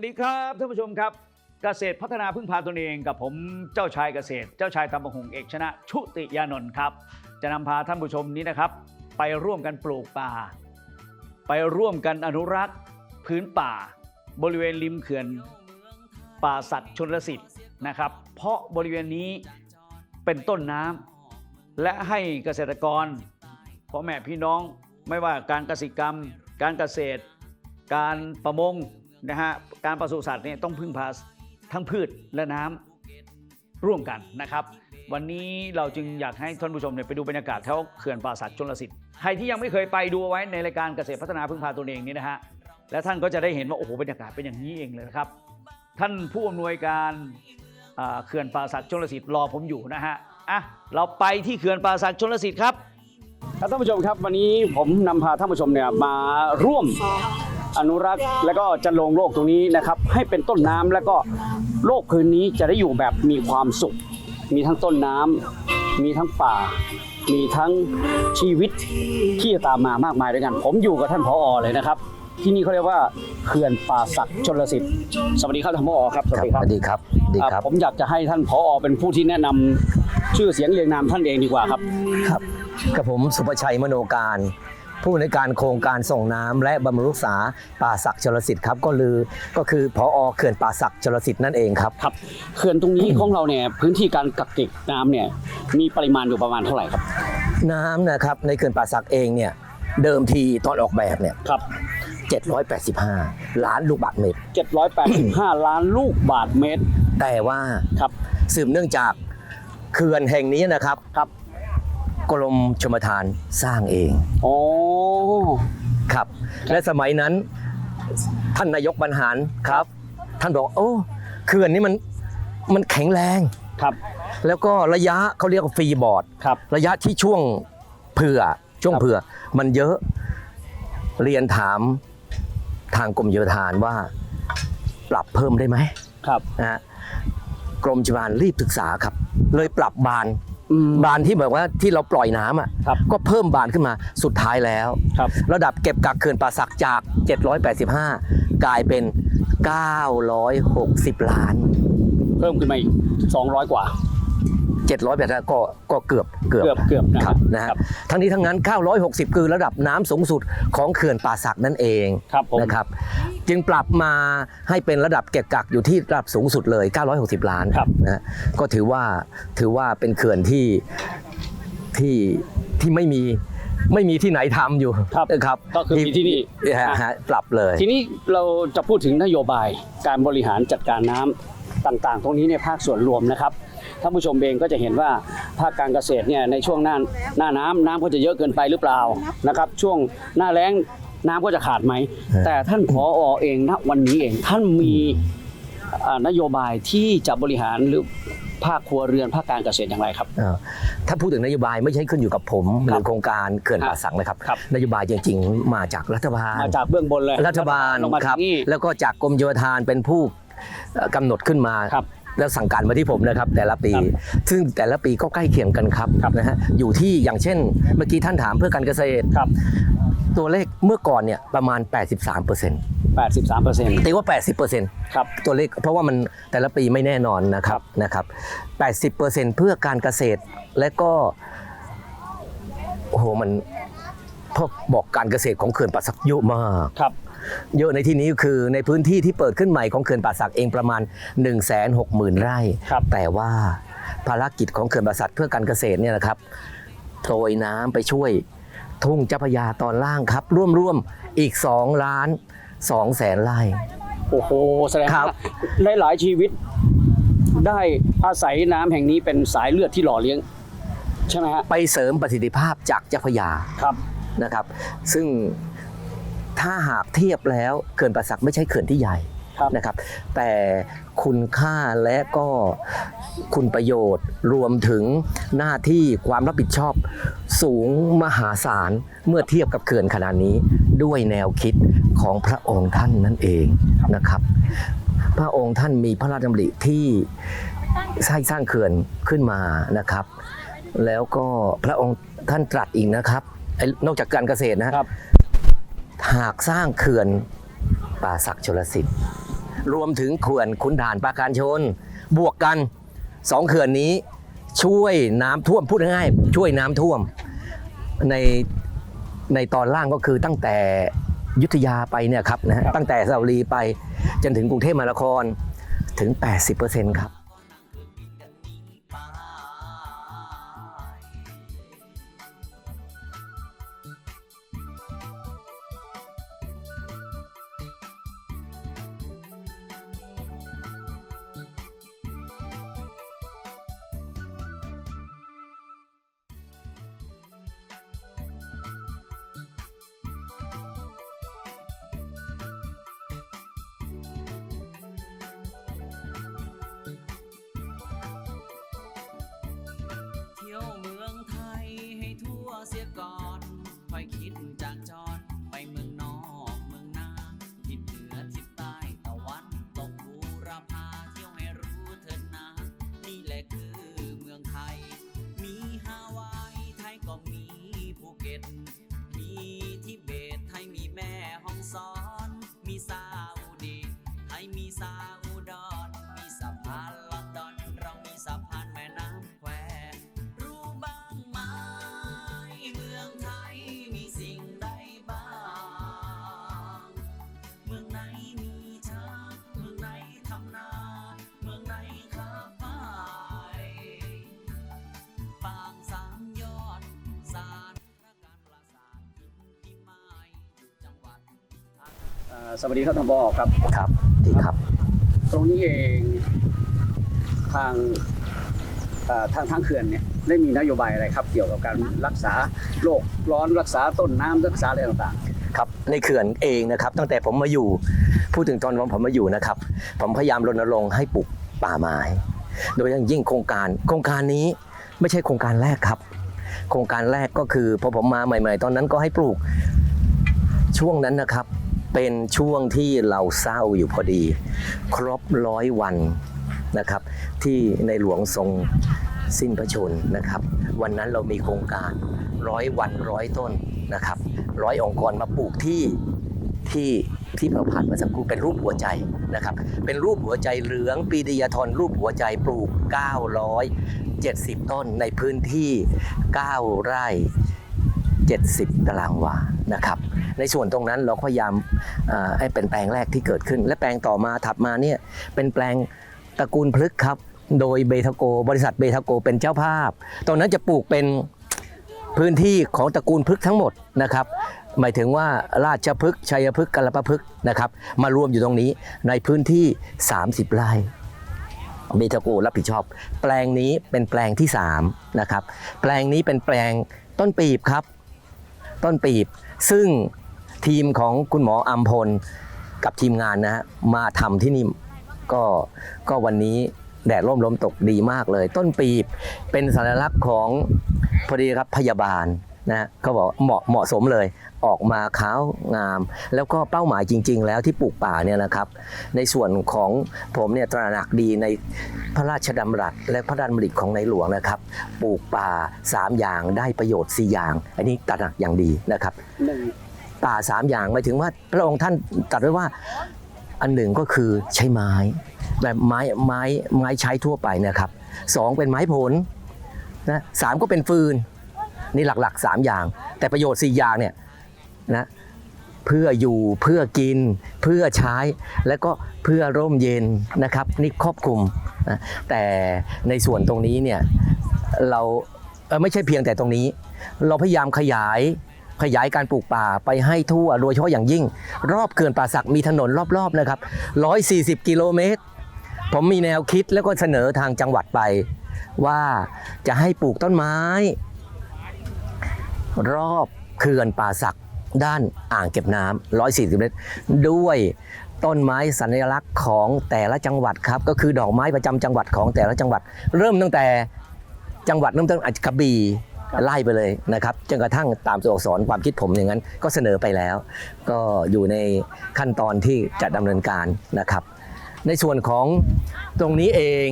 วัสดีครับท่านผู้ชมครับ เกษตรพัฒนาพึ่งพาตนเองกับผมเจ้าชายเกษตร เจ้าชายตำบงหงเอกชนะ ชุติยานนท์ครับ จะนำพาท่านผู้ชมนี้นะครับ ไปร่วมกันปลูกป่า ไปร่วมกันอนุรักษ์ พื้นป่า บริเวณริมเขื่อน ป่าสัตว์ชนลสิทธิ์นะครับ เพราะบริเวณนี้เป็นต้นน้ำและให้เกษตรกรพ่อแม่พี่น้องไม่ว่าการเกษตรกรรม การเกษตร การประมง นะฮะการปศุสัตว์เนี่ยต้องพึ่งพาทั้งพืชและน้ำร่วมกันนะครับ วันนี้เราจึงอยากให้ท่านผู้ชมเนี่ยไปดูบรรยากาศแถวเขื่อนป่าสักชนลสิทธิ์ใครที่ยังไม่เคยไปดูเอาไว้ในรายการเกษตรพัฒนาพึ่งพาตนเองนี่นะฮะและท่านก็จะได้เห็นว่าโอ้โหบรรยากาศเป็นอย่างนี้เองเลยนะครับ ท่านผู้อำนวยการอ่าเขื่อนป่าสักชนลสิทธิ์รอผมอยู่นะฮะอะเราไปที่เขื่อนป่าสักชนลสิทธิ์ครับครับท่านผู้ชมครับวันนี้ผมนำพาท่านผู้ชมเนี่ยมาร่วม อนุรักษ์ และก็จะลงโลกตรงนี้นะครับ ให้เป็นต้นน้ำแล้วก็โลกพื้นนี้จะได้อยู่แบบมีความสุข มีทั้งต้นน้ำมีทั้งป่า มีทั้งชีวิตที่จะตามมามากมายด้วยกัน ผมอยู่กับท่านผอเลยนะครับ ที่นี่เขาเรียกว่าเขื่อนป่าศักดิ์ชนลสิทธิ์สวัสดีครับท่านผอครับสวัสดีคสรับวัสดีครับสวัสดีครับอ่าผมอยากจะให้ท่านผอเป็นผู้ที่แนะนำชื่อเสียงเรียงนามท่านเองดีกว่าครับครับกับผมสุภชัยมโนการ ผู้ในวยการโครงการส่งน้ำและบำรุงรักษาป่าศักดิ์ชลสิทธิ์ครับก็ลือก็คือพอเขื่อนป่าศักดิ์ชลสิทธิ์นั่นเองครับครับเขื่อนตรงนี้ของเราเนี่ยพื้นที่การกักเก็บน้ำเนี่ยมีปริมาณอยู่ประมาณเท่าไหร่ครับ น้ำนะครับในเขื่อนป่าศักดิ์เองเนี่ยเดิมทีตอนออกแบบเนี่ยครับ785 ล้านลูกบาศก์เมตร 785 ล้านลูกบาทเมตร แต่ว่าครับสืบเนื่องจากเขื่อนแห่งนี้นะครับครับ กรมชมทานสร้างเองโอ้ครับ และสมัยนั้น ท่านนายกบรรหารครับ ท่านบอกโอ้เขื่อนนี้มันมันแข็งแรงครับ แล้วก็ระยะเขาเรียกว่าฟรีบอร์ดครับ ระยะที่ช่วงเผื่อช่วงครับเผื่อ มันเยอะเรียนถามทางกรมโยธานว่าปรับเพิ่มได้ไหมครับนะฮะกรมชลประทานรีบศึกษาครับ เลยปรับบานอืม บานที่แบบว่าที่เราปล่อยน้ำอะครับก็เพิ่มบานขึ้นมาสุดท้ายแล้วครับระดับเก็บกักเขื่อนป่าสักจาก 785 กลายเป็น 960 ล้าน เพิ่มขึ้นมาอีก 200 กว่า 700แบบก็ก็เกือบเกือบเกือบเกือบนะคครัรับบนะฮะครับทั้งนี้ทั้งนั้น 960 คือระดับน้ำสูงสุดของเขื่อนป่าสักนั่นเองครับผมนะครับจึงปรับมาให้เป็นระดับเก็บกักอยู่ที่ระดับสูงสุดเลย 960 ล้านครับนะฮะก็ถือว่าถือว่าเป็นเขื่อนที่ที่ที่ไม่มีไม่มีที่ไหนทำอยู่ครับนะครับก็คือมีที่นี่ฮะฮะปรับเลย ทีนี้เราจะพูดถึงนโยบายการบริหารจัดการน้ำต่างๆ ตรงนี้ในภาคส่วนรวมนะครับ ท่านผู้ชมเองก็จะเห็นว่าภาคการเกษตรเนี่ยในช่วงหน้าหน้าน้ำน้ำก็จะเยอะเกินไปหรือเปล่านะครับช่วงหน้าแล้งน้ำก็จะขาดไหม แต่ท่านผอเองณวันนี้เองท่านมีอ่านโยบายที่จะบริหารหรือภาคครัวเรือนภาคการเกษตรอย่างไรครับเอ่อถ้าพูดถึงนโยบายไม่ใช่ขึ้นอยู่กับผมหครัรืบอโครงการเขื่อนป่าสักนะครับ ครับ นโยบายจริง ๆ มาจากรัฐบาล มาจากเบื้องบนเลยรัฐบาลลงมาครับที่นี่ แล้วก็จากกรมโยธานเป็นผู้เอ่อกำหนดขึ้นมา ครับ แล้วสั่งการมาที่ผมนะครับแต่ละปีครับซึ่งแต่ละปีก็ใกล้เคียงกันครับครับนะฮะอยู่ที่อย่างเช่น เมื่อกี้ท่านถามเพื่อการเกษตรครับตัวเลขเมื่อก่อนเนี่ยประมาณ 83เปอร์เซ็นต์83เปอร์เซ็นต์ตีว่า 80เปอร์เซ็นต์ครับตัวเลขเพราะว่ามันแต่ละปีไม่แน่นอนนะครับนะครับ80เปอร์เซ็นต์เพื่อการเกษตรและก็โอ้โหมันพอบอกการเกษตรของเขื่อนป่าสักเยอะมากครับ เยอะในที่นี้คือในพื้นที่ที่เปิดขึ้นใหม่ของเขื่อนป่าสักเองประมาณ 1 6 0 0 0 0 ไร่ ครับ แต่ว่าภารกิจของเขื่อนป่าสักเพื่อการเกษตรเนี่ยนะครับโปรยน้ำไปช่วย ทุ่งเจ้าพระยาตอนล่างครับ ร่วมๆอีก2ล้าน2แสนไร่ โอ้โห แสดงครัว่าบหลายๆชีวิต ได้อาศัยน้ำแห่งนี้เป็นสายเลือดที่หล่อเลี้ยง ใช่ไหมฮะ ไปเสริมประสิทธิภาพจากเจ้าพระยา ครับ นะครับซึ่ง ถ้าหากเทียบแล้วเขื่อนป่าสักไม่ใช่เขื่อนที่ใหญ่ครับนะครับ แต่คุณค่าและก็คุณประโยชน์รวมถึงหน้าที่ความรับผิดชอบสูงมหาศาลเมื่อเทียบกับเขื่อนขนาดนี้ด้วยแนวคิดของพระองค์ท่านนั่นเองนะครับ พระองค์ท่านมีพระราชดำริที่สร้างสร้างเขื่อนขึ้นมานะครับ แล้วก็พระองค์ท่านตรัสอีกนะครับไอ้นอกจากการเกษตรนะครับ หากสร้างเขื่อนป่าศักดิ์ชลสิทธิ์ รวมถึงเขื่อนขุนด่านปราการชน บวกกันสองเขื่อนนี้ช่วยน้ำท่วมพูดง่ายๆช่วยน้ำท่วมในในตอนล่างก็คือตั้งแต่ยุทธยาไปเนี่ยครับนะฮะตั้งแต่สระบุรีไปจนถึงกรุงเทพมหานครถึง 80%ครับ อยคิดจา สวัสดีครับท่านบอครับครับดีครับ ตรงนี้เองทางเอ่อทางทางเขื่อนเนี่ยได้มีนโยบายอะไรครับ เกี่ยวกับการรักษาโรคร้อนรักษาต้นน้ำรักษาอะไรต่างครับในเขื่อนเองนะครับ ตั้งแต่ผมมาอยู่พูดถึงตอนผมมาอยู่นะครับ ผมพยายามรณรงค์ให้ปลูกป่าไม้ โดยเฉพาะยิ่งโครงการโครงการนี้ไม่ใช่โครงการแรกครับ โครงการแรกก็คือพอผมมาใหม่ ๆ ตอนนั้นก็ให้ปลูกช่วงนั้นนะครับ เป็นช่วงที่เราเศร้าอยู่พอดี ครบร้อยวันนะครับ ที่ในหลวงทรงสิ้นพระชนนะครับ วันนั้นเรามีโครงการร้อยวันร้อยต้นนะครับร้อยองค์กรมาปลูกที่ที่ที่เราผ่านมาสักครู่เป็นรูปหัวใจนะครับ เป็นรูปหัวใจเหลืองปีดียาธรรูปหัวใจปลูก 970 ต้นในพื้นที่ 9 ไร่ 70 ตารางวานะครับ ในส่วนตรงนั้นเราพยายามให้เป็นแปลงแรกที่เกิดขึ้น และแปลงต่อมาถัดมาเนี่ยเป็นแปลงตระกูลพฤกษ์ครับ โดยเบทาโก บริษัทเบทาโกเป็นเจ้าภาพตรงนั้นจะปลูกเป็นพื้นที่ของตระกูลพฤกษ์ทั้งหมดนะครับ หมายถึงว่าราชพฤกษ์ชัยพฤกษ์กัลปพฤกษ์นะครับมารวมอยู่ตรงนี้ในพื้นที่ 30 ไร่เบทาโกรับผิดชอบ แปลงนี้เป็นแปลงที่3นะครับแปลงนี้เป็นแปลงต้นปีบครับ ต้นปีบ ซึ่งทีมของคุณหมออัมพลกับทีมงานนะฮะมาทำที่นี่ก็ก็วันนี้แดดร่มลมตกดีมากเลย ต้นปีบเป็นสัญลักษณ์ของพอดีครับพยาบาล นะเขาบอกเหมาะเหมาะสมเลยออกมาขาวงาม แล้วก็เป้าหมายจริง ๆ แล้วที่ปลูกป่าเนี่ยนะครับ ในส่วนของผมเนี่ยตระหนักดีในพระราชดำรัสและพระราชดำริของในหลวงนะครับ ปลูกป่า 3 อย่างได้ประโยชน์ 4 อย่าง อันนี้ตระหนักอย่างดีนะครับหนึ่งป่า 3 อย่างหมายถึงว่าพระองค์ท่านตรัสไว้ว่าอันหนึ่งก็คือใช้ไม้แบบไม้ไม้ไม้ใช้ทั่วไปนะครับสองเป็นไม้ผลนะสามก็เป็นฟืน นี่หลักๆ 3 อย่าง แต่ประโยชน์ 4 อย่างเนี่ยนะเพื่ออยู่เพื่อกิน เพื่อใช้ และก็เพื่อร่มเย็นนะครับนี่ครอบคลุมนะแต่ในส่วนตรงนี้เนี่ยเราเไม่ใช่เพียงแต่ตรงนี้ เราพยายามขยายขยายการปลูกป่าไปให้ทั่วโดยเฉพาะอย่างยิ่ง รอบเขื่อนป่าสักมีถนนรอบๆนะครับ 140 กิโลเมตร ผมมีแนวคิดแล้วก็เสนอทางจังหวัดไป ว่าจะให้ปลูกต้นไม้ รอบเขื่อนป่าสักด้านอ่างเก็บน้ำ140 เมตร ด้วยต้นไม้สัญลักษณ์ของแต่ละจังหวัดครับ ก็คือดอกไม้ประจำจังหวัดของแต่ละจังหวัด เริ่มตั้งแต่จังหวัดเริ่มต้นอาจจะกระบี่ไล่ไปเลยนะครับจนกระทั่งตามตัวอักษรความคิดผมอย่างนั้น ก็เสนอไปแล้ว ก็อยู่ในขั้นตอนที่จะดำเนินการนะครับ ในส่วนของตรงนี้เอง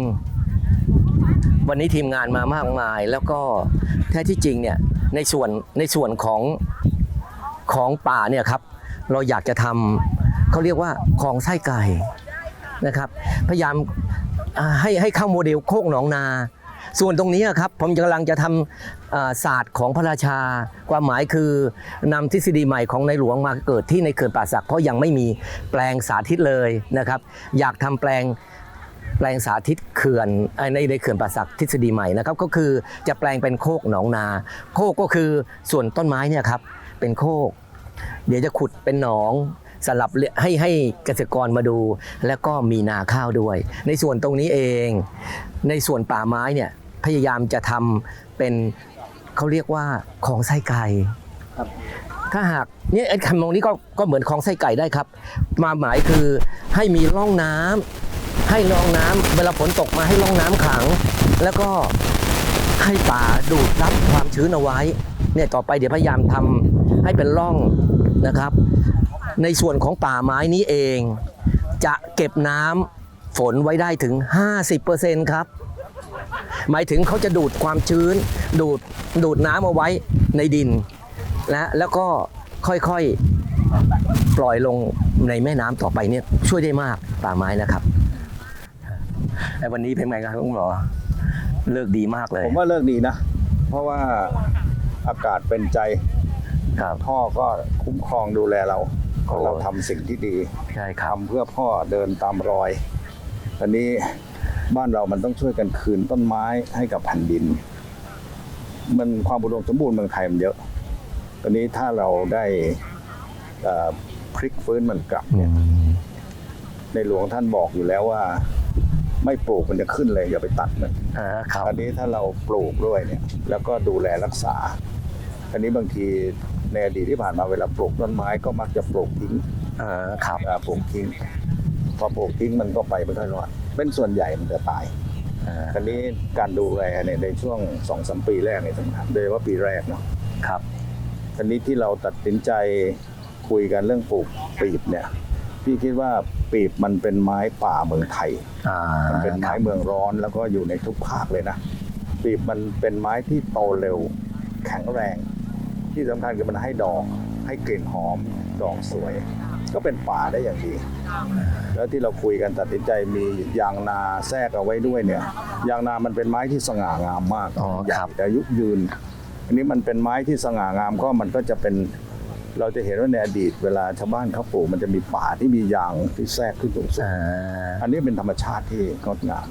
วันนี้ทีมงานมามากมาย แล้วก็แท้ที่จริงเนี่ย ในส่วนในส่วนของของป่าเนี่ยครับ เราอยากจะทำเขาเรียกว่าคลองไส้ไก่นะครับ พยายามให้ให้เข้าโมเดลโคกหนองนา ส่วนตรงนี้ครับผมกำลังจะทำศาสตร์ของพระราชา ความหมายคือนำทฤษฎีใหม่ของในหลวงมาเกิดที่ในเขื่อนป่าสักเพราะยังไม่มีแปลงสาธิตเลยนะครับ อยากทำแปลง แปลงสาธิตเขื่อนเอ่อในในเขื่อนป่าสักทฤษฎีใหม่นะครับก็คือจะแปลงเป็นโคกหนองนา โคกก็คือส่วนต้นไม้เนี่ยครับเป็นโคก เดี๋ยวจะขุดเป็นหนองสลับเรียให้ให้เกษตรกรมาดู แล้วก็มีนาข้าวด้วย ในส่วนตรงนี้เอง ในส่วนป่าไม้เนี่ยพยายามจะทำเป็นเขาเรียกว่าของไส้ไก่ครับถ้าหากเนี่ยไอ้คำมองนี้ก็ก็เหมือนของไส้ไก่ได้ครับ มาหมายคือให้มีร่องน้ำ ให้ร่องน้ำเวลาฝนตกมาให้ร่องน้ำขัง แล้วก็ให้ป่าดูดรับความชื้นเอาไว้ เนี่ยต่อไปเดี๋ยวพยายามทำให้เป็นร่องนะครับ ในส่วนของป่าไม้นี้เอง จะเก็บน้ำฝนไว้ได้ถึง 50%ครับ หมายถึงเขาจะดูดความชื้น ดูดดูดน้ำเอาไว้ในดินนะแล้วก็ค่อยๆ ปล่อยลงในแม่น้ำต่อไปเนี่ยช่วยได้มากป่าไม้นะครับ ไอ้วันนี้เป็นไงครับคุณหมอเลิกดีมากเลย ผมว่าเลิกดีนะ เพราะว่าอากาศเป็นใจครับพ่อก็คุ้มครองดูแลเราโอ้เราทำสิ่งที่ดีใช่ครับทำเพื่อพ่อเดินตามรอยตอนนี้บ้านเรามันต้องช่วยกันคืนต้นไม้ให้กับแผ่นดิน มันความอุดมสมบูรณ์เมืองไทยมันเยอะ ตอนนี้ถ้าเราได้เอ่อพลิกฟื้นมันกลับอืมในหลวงท่านบอกอยู่แล้วว่า ไม่ปลูกมันจะขึ้นเลยอย่าไปตัดมันอ่าครับอันนี้ถ้าเราปลูกด้วยเนี่ย แล้วก็ดูแลรักษาอันนี้บางทีในอดีตที่ผ่านมาเวลาปลูกต้นไม้ก็มักจะปลูกทิ้งอ่าครับอ่าปลูกทิ้งพอปลูกทิ้งมันก็ไปไม่ค่อยรอดเป็นส่วนใหญ่มันจะตายอ่าอันนี้การดูแลเนี่ยในช่วงสองสามปีแรกเนี่ยสำคัญโดยเฉพาะปีแรกเนาะครับอันนี้ที่เราตัดสินใจคุยกันเรื่องปลูกปีบเนี่ย พี่คิดว่า ปีบมันเป็นไม้ป่าเมืองไทย อ่ามันเป็นไม้เมืองร้อนแล้วก็อยู่ในทุกภาคเลยนะ ปีบมันเป็นไม้ที่โตเร็ว แข็งแรง ที่สำคัญคือมันให้ดอก ให้กลิ่นหอม ดอกสวย ก็เป็นป่าได้อย่างดี แล้วที่เราคุยกันตัดสินใจมียางนาแทรกเอาไว้ด้วยเนี่ย ยางนามันเป็นไม้ที่สง่างามมาก อ๋อใหญ่ครับ แต่อายุยืน อันนี้มันเป็นไม้ที่สง่างามก็มันก็จะเป็น เราจะเห็นว่าในอดีตเวลาชาวบ้านเขาปลูกมันจะมีป่าที่มียางที่แทรกขึ้นสูงๆอ่าอันนี้เป็นธรรมชาติที่งดงาม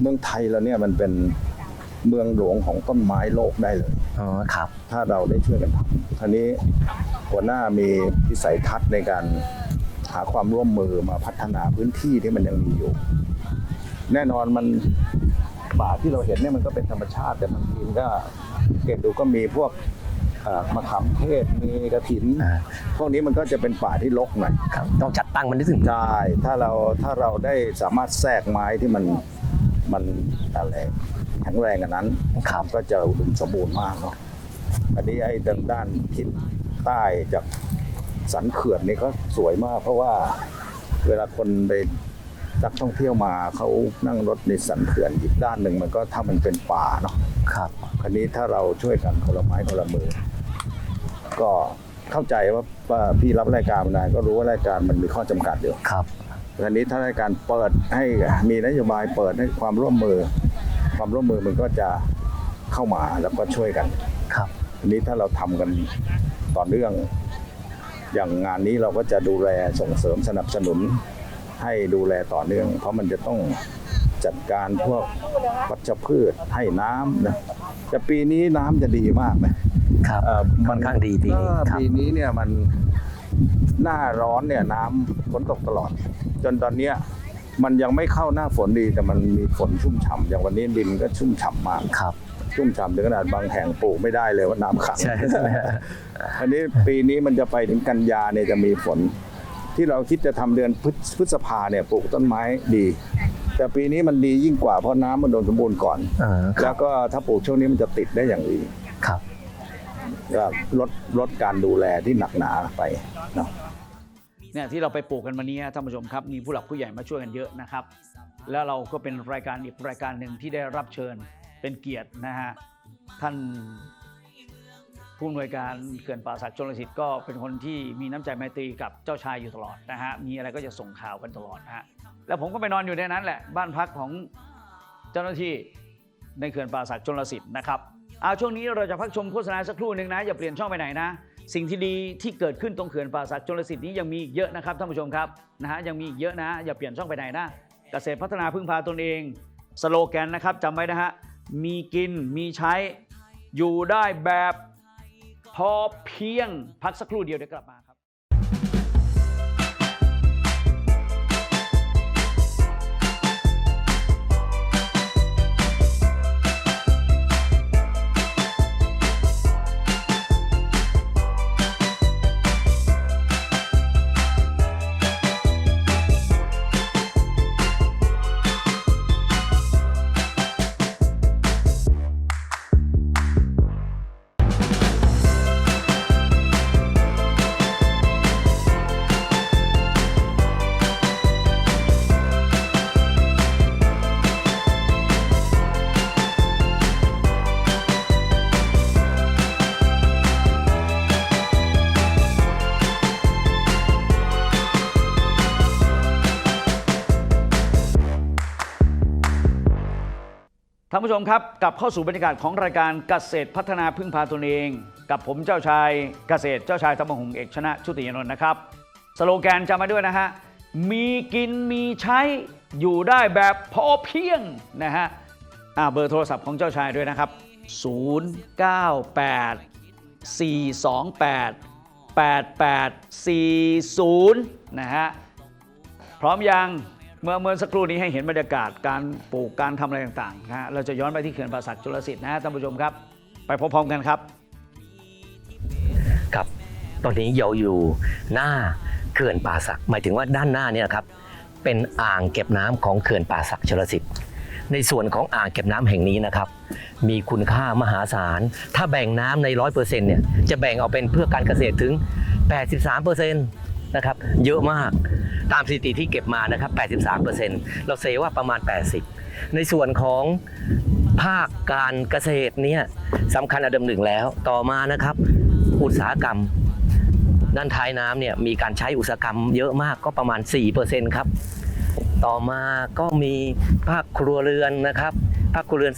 เมืองไทยเราเนี่ยมันเป็นเมืองหลวงของต้นไม้โลกได้เลยอ๋อครับ ถ้าเราได้ช่วยกันทำอันนี้หัวหน้ามีวิสัยทัศน์ในการหาความร่วมมือมาพัฒนาพื้นที่ที่มันยังมีอยู่ แน่นอนมันป่าที่เราเห็นเนี่ยมันก็เป็นธรรมชาติแต่บางทีมันก็เก็บดูก็มีพวก เอ่อมะขามเทศมีกระถิน อ่า พวกนี้มันก็จะเป็นป่าที่รกหน่อย ครับต้องจัดตั้งมันนิดหนึ่งใช่ ถ้าเราถ้าเราได้สามารถแทรกไม้ที่มันมันอะไรแข็งแรงกันนั้นครับ ก็จะอุดมสมบูรณ์มากเนาะอันนี้ไอ้ทางด้านทิศใต้จากสันเขื่อนนี่ก็สวยมาก เพราะว่าเวลาคนไปนักท่องเที่ยวมาเขานั่งรถในสันเขื่อนอีกด้านหนึ่งมันก็ถ้ามันเป็นป่าเนาะครับคราวนี้ถ้าเราช่วยกันคนละไม้คนละมือ ก็เข้าใจว่าว่าพี่รับรายการมานานก็รู้ว่ารายการมันมีข้อจำกัดอยู่ครับอันนี้ถ้ารายการเปิดให้มีนโยบายเปิดให้ความร่วมมือ ความร่วมมือมันก็จะเข้ามาแล้วก็ช่วยกันครับอันนี้ถ้าเราทำกันต่อเนื่อง อย่างงานนี้เราก็จะดูแลส่งเสริมสนับสนุนให้ดูแลต่อเนื่อง เพราะมันจะต้องจัดการพวกวัชพืชให้น้ำนะแต่ปีนี้น้ำจะดีมากนะ ครับเอ่อค่อนข้างดีปีนี้เออครับ ปีนี้เนี่ยมันหน้าร้อนเนี่ยน้ำฝนตกตลอด จนตอนเนี้ยมันยังไม่เข้าหน้าฝนดีแต่มันมีฝนชุ่มฉ่ำอย่างวันนี้ดินก็ชุ่มฉ่ำมาก ครับ ชุ่มฉ่ำถึงขนาดบางแห่งปลูกไม่ได้เลยว่าน้ำขัง ใช่ใช่ไหมฮะ อันนี้ปีนี้มันจะไปถึงกันยาเนี่ยจะมีฝน ที่เราคิดจะทำเดือนพฤษพฤษภาเนี่ยปลูกต้นไม้ดี แต่ปีนี้มันดียิ่งกว่าเพราะน้ำมันโดนสมบูรณ์ก่อน อ่าคแล้รับวก็ถ้าปลูกช่วงนี้มันจะติดได้อย่างดีครับ ก็ลดลดการดูแลที่หนักหนาไปเนาะเนี่ยที่เราไปปลูกกันวันนี้ท่านผู้ชมครับ มีผู้หลักผู้ใหญ่มาช่วยกันเยอะนะครับ แล้วเราก็เป็นรายการอีกรายการหนึ่งที่ได้รับเชิญเป็นเกียรตินะฮะท่านผู้อำนวยการเขื่อนป่าศักดิ์ชลสิทธิ์ก็เป็นคนที่มีน้ำใจไมตรีกับเจ้าชายอยู่ตลอดนะฮะมีอะไรก็จะส่งข่าวกันตลอดนะฮะแล้วผมก็ไปนอนอยู่ในนั้นแหละบ้านพักของเจ้าหน้าที่ในเขื่อนป่าสักชนลสิทธิ์นะครับ เอาช่วงนี้เราจะพักชมโฆษณาสักครู่หนึ่งนะ อย่าเปลี่ยนช่องไปไหนนะ สิ่งที่ดีที่เกิดขึ้นตรงเขื่อนป่าสักชนลสิทธิ์นี้ยังมีอีกเยอะนะครับท่านผู้ชมครับนะฮะยังมีอีกเยอะนะ อย่าเปลี่ยนช่องไปไหนนะ เกษตรพัฒนาพึ่งพาตนเอง สโลแกนนะครับจำไว้นะฮะมีกินมีใช้อยู่ได้แบบพอเพียงพักสักครู่เดียวเดี๋ยวกลับมา ผู้ชมครับกลับเข้าสู่บรรยากาศของรายการเกษตรพัฒนาพึ่งพาตนเอง กับผมเจ้าชายเกษตรเจ้าชายธรรมหงเอกชนะชุติยนนท์นะครับ สโลแกนจำมาด้วยนะฮะมีกินมีใช้อยู่ได้แบบพอเพียงนะฮะเบอร์โทรศัพท์ของเจ้าชายด้วยนะครับ 098 428 8840 นะฮะพร้อมยัง เมื่อเมื่อสักครู่นี้ให้เห็นบรรยากาศการปลูกการทำอะไรต่างๆนะฮะเราจะย้อนไปที่เขื่อนป่าสักจุลสิทธิ์นะฮะท่านผู้ชมครับ ไปพร้อมๆกันครับ ครับ ตอนนี้เราอยู่หน้าเขื่อนป่าสัก หมายถึงว่าด้านหน้าเนี่ยครับ เป็นอ่างเก็บน้ำของเขื่อนป่าสักชลสิทธิ์ ในส่วนของอ่างเก็บน้ำแห่งนี้นะครับ มีคุณค่ามหาศาล ถ้าแบ่งน้ำในร้อยเปอร์เซ็นต์เนี่ย จะแบ่งเอาเป็นเพื่อการเกษตรถึง 83เปอร์เซ็ นะครับเยอะมากตามสถิติที่เก็บมานะครับ 83เปอร์เซ็นต์เราเซว่าประมาณ 80 ในส่วนของภาคการเกษตรเนี่ยสำคัญอันดับหนึ่งแล้ว ต่อมานะครับ อุตสาหกรรม ด้านท้ายน้ำเนี่ยมีการใช้อุตสาหกรรมเยอะมากก็ประมาณ 4%ครับ ต่อมาก็มีภาคครัวเรือนนะครับ ภาคครัวเรือน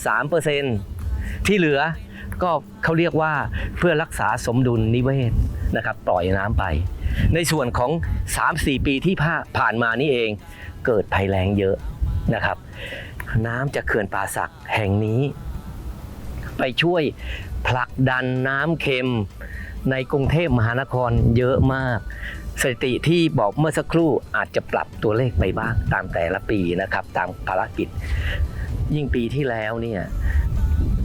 3%ที่เหลือ ก็เขาเรียกว่าเพื่อรักษาสมดุลนิเวศนะครับปล่อยน้ำไป ในส่วนของ 3-4 ปีที่ผ่านมานี่เองเกิดภัยแล้งเยอะนะครับ น้ำจากเขื่อนป่าสักแห่งนี้ ไปช่วยผลักดันน้ำเค็มในกรุงเทพมหานครเยอะมาก สถิติที่บอกเมื่อสักครู่อาจจะปรับตัวเลขไปบ้างตามแต่ละปีนะครับ ตามภารกิจ ยิ่งปีที่แล้วเนี่ย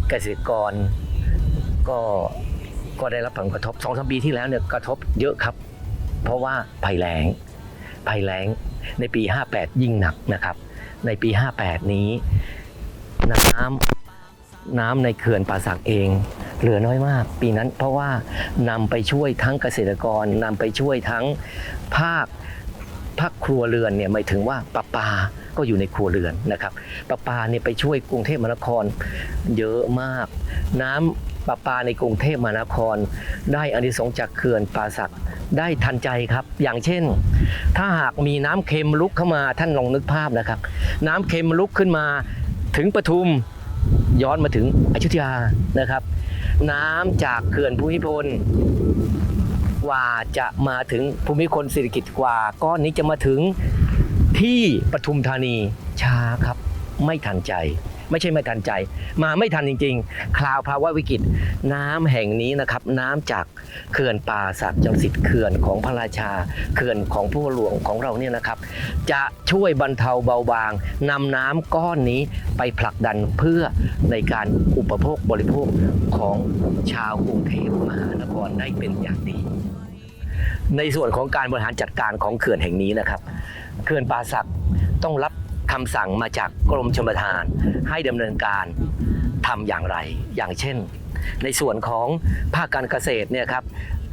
เกษตรกร ก็ก็ได้รับผลกระทบสองสามปีที่แล้วเนี่ยกระทบเยอะครับ เพราะว่าภัยแล้งภัยแล้งในปี 58 ยิ่งหนักนะครับ ในปี 58 นี้น้ำน้ำในเขื่อนป่าสักเอง เหลือน้อยมาก ปีนั้นเพราะว่านำไปช่วยทั้งเกษตรกรนำไปช่วยทั้งภาคภาคครัวเรือนเนี่ยหมายถึงว่าประปาก็อยู่ในครัวเรือนนะครับประปาเนี่ยไปช่วยกรุงเทพมหานครเยอะมาก น้ำ ประปาในกรุงเทพมหานคร ได้อานิสงส์จากเขื่อนป่าสักได้ทันใจครับ อย่างเช่น ถ้าหากมีน้ำเค็มลุกเข้ามาท่านลองนึกภาพนะครับ น้ำเค็มลุกขึ้นมาถึงปทุมย้อนมาถึงอยุธยานะครับ น้ำจากเขื่อนภูมิพลกว่าจะมาถึงภูมิพลเศรษฐกิจกว่า ก้อนนี้จะมาถึงที่ปทุมธานีช้าครับ ไม่ทันใจ ไม่ใช่ไม่ทันใจ มาไม่ทันจริง ๆ คราวภาวะวิกฤตน้ำแห่งนี้นะครับ น้ำจากเขื่อนป่าสักจำสิทธิ์เขื่อนของพระราชาเขื่อนของผู้หลวงของเราเนี่ยนะครับ จะช่วยบรรเทาเบาบางนำน้ำก้อนนี้ไปผลักดันเพื่อในการอุปโภคบริโภคของชาวกรุงเทพมหานครได้เป็นอย่างดี ในส่วนของการบริหารจัดการของเขื่อนแห่งนี้นะครับ เขื่อนป่าสักด์ต้องรับ คำสั่งมาจากกรมชลประทาน ให้ดำเนินการทำอย่างไร อย่างเช่น ในส่วนของภาคการเกษตรเนี่ยครับ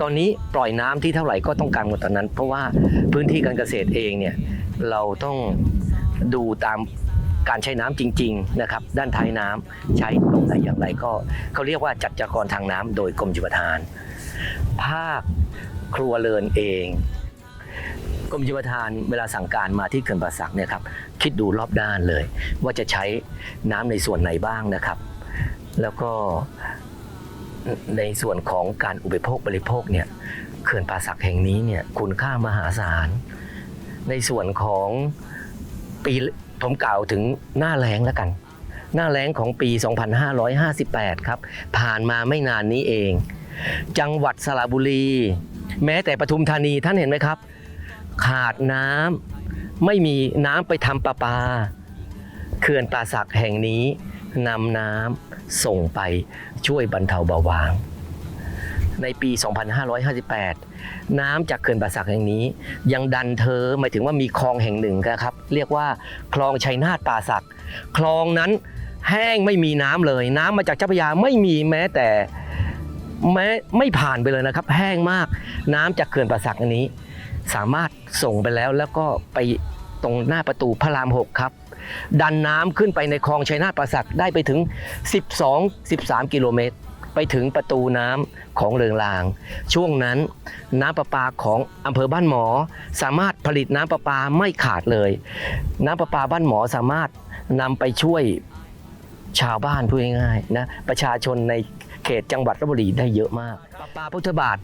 ตอนนี้ปล่อยน้ำที่เท่าไหร่ก็ต้องการหมดตอนนั้น เพราะว่าพื้นที่การเกษตรเองเนี่ยเราต้องดูตามการใช้น้ำจริงๆนะครับด้านท้ายน้ำใช้ตรงไหนอย่างไรก็เขาเรียกว่าจัดจากรทางน้ำโดยกรมชลปรทาน ภาคครัวเรือนเอง กรมชลประทานเวลาสั่งการมาที่เขื่อนป่าสักเนี่ยครับคิดดูรอบด้านเลย ว่าจะใช้น้ำในส่วนไหนบ้างนะครับ แล้วก็ในส่วนของการอุปโภคบริโภคเนี่ยเขื่อนป่าสักแห่งนี้เนี่ยคุณค่ามหาศาลในส่วนของปีผมกล่าวถึงหน้าแล้งแล้วกัน หน้าแล้งของปี 2558 ครับ ผ่านมาไม่นานนี้เอง จังหวัดสระบุรี แม้แต่ปทุมธานีท่านเห็นไหมครับ ขาดน้ำไม่มีน้ำไปทำประปาเขื่อนป่าสักแห่งนี้นำน้ำส่งไปช่วยบรรเทาเบาบาง ในปี 2558 น้ำจากเขื่อนป่าสักแห่งนี้ ยังดันเธอหมายถึงว่ามีคลองแห่งหนึ่งนะครับ เรียกว่าคลองชัยนาทป่าสัก คลองนั้นแห้งไม่มีน้ำเลย น้ำมาจากเจ้าพยาไม่มีแม้แต่แม้ไม่ผ่านไปเลยนะครับ แห้งมากน้ำจากเขื่อนป่าสักอันนี้ สามารถส่งไปแล้วแล้วก็ไปตรงหน้าประตูพระราม6ครับ ดันน้ำขึ้นไปในคลองชัยนาทประสักได้ไปถึง 12-13 กิโลเมตร ไปถึงประตูน้ำของเรืองราง ช่วงนั้นน้ำประปาของอำเภอบ้านหมอ สามารถผลิตน้ำประปาไม่ขาดเลย น้ำประปาบ้านหมอสามารถนำไปช่วยชาวบ้านพูดง่ายๆนะประชาชนในเขตจังหวัดลบบุรีได้เยอะมากประปาพุทธบาท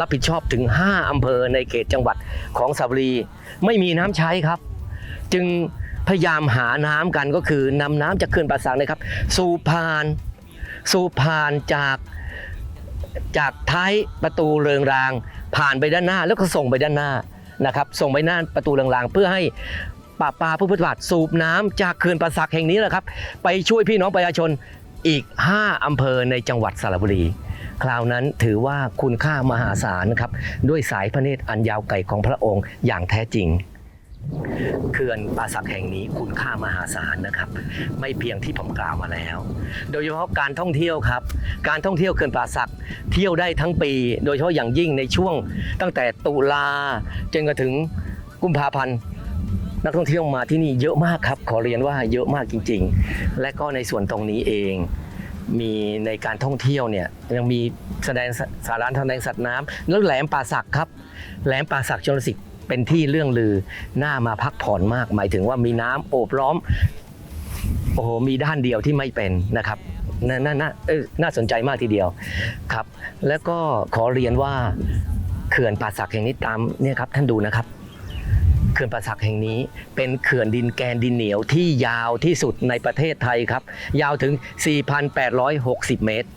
รับผิดชอบถึง 5 อำเภอในเขตจังหวัดของสระบุรี ไม่มีน้ำใช้ครับ จึงพยายามหาน้ำกันก็คือนำน้ำจากเขื่อนป่าสักนะครับ สู่ผ่าน สู่ผ่านจากจากท้ายประตูเรืองราง ผ่านไปด้านหน้าแล้วก็ส่งไปด้านหน้านะครับ ส่งไปหน้าประตูเรืองรางเพื่อให้ป่าปลาผู้พุทธบาทสูบน้ำจากเขื่อนป่าสักแห่งนี้แหละครับ ไปช่วยพี่น้องประชาชนอีก 5อำเภอในจังหวัดสระบุรี คราวนั้นถือว่าคุณค่ามหาศาลครับ ด้วยสายพระเนตรอันยาวไกลของพระองค์อย่างแท้จริงเขื่อนป่าสักแห่งนี้คุณค่ามหาศาลนะครับ ไม่เพียงที่ผมกล่าวมาแล้ว โดยเฉพาะการท่องเที่ยวครับ การท่องเที่ยวเขื่อนป่าสักเที่ยวได้ทั้งปี โดยเฉพาะอย่างยิ่งในช่วงตั้งแต่ตุลาจนกระถึงกุมภาพันธ์นักท่องเที่ยวมาที่นี่เยอะมากครับ ขอเรียนว่าเยอะมากจริง ๆ และก็ในส่วนตรงนี้เอง มีในการท่องเที่ยวเนี่ยยังมีแสดงสาระแสดงสัตว์น้ำแล้วแหลมป่าสักครับ แหลมป่าสักชลสิทธิ์เป็นที่เรื่องลือน่ามาพักผ่อนมาก หมายถึงว่ามีน้ำโอบล้อมโอ้โหมีด้านเดียวที่ไม่เป็นนะครับน่าน่าน่าเอ้ยน่าสนใจมากทีเดียวครับ แล้วก็ขอเรียนว่าเขื่อนป่าสักแห่งนี้ตามเนี่ยครับท่านดูนะครับ เขื่อนป่าสักแห่งนี้ เป็นเขื่อนดินแกนดินเหนียวที่ยาวที่สุดในประเทศไทยครับ ยาวถึง 4,860 เมตร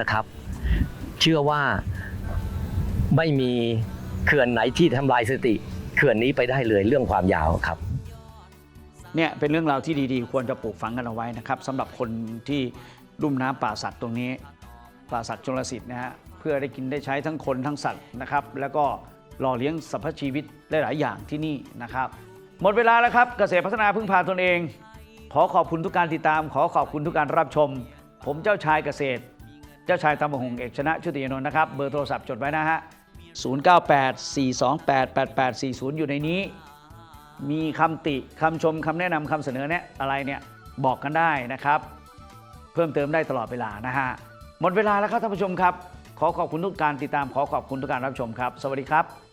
นะครับ เชื่อว่าไม่มีเขื่อนไหนที่ทำลายสติเขื่อนนี้ไปได้เลยเรื่องความยาวครับเนี่ยเป็นเรื่องราวที่ดีๆ ควรจะปลูกฝังกันเอาไว้นะครับสำหรับคนที่ลุ่มน้ำป่าสักตรงนี้ ป่าสักชลสิทธิ์นะฮะเพื่อได้กินได้ใช้ทั้งคนทั้งสัตว์นะครับ แล้วก็ หล่อเลี้ยงสรรพชีวิตได้หลายอย่างที่นี่นะครับ หมดเวลาแล้วครับเกษตรพัฒนาพึ่งพาตนเอง ขอขอบคุณทุกการติดตาม ขอขอบคุณทุกการรับชม ผมเจ้าชายเกษตร เจ้าชายตำบหงเอกชนะชุติยานนท์นะครับเบอร์โทรศัพท์จดไว้นะฮะ0984288840 อยู่ในนี้ มีคำติคำชมคำแนะนำคำเสนอแนะอะไรเนี่ยบอกกันได้นะครับ เพิ่มเติมได้ตลอดเวลานะฮะหมดเวลาแล้วครับท่านผู้ชมครับ ขอขอบคุณทุกการติดตามขอขอบคุณทุกการรับชมครับ สวัสดีครับ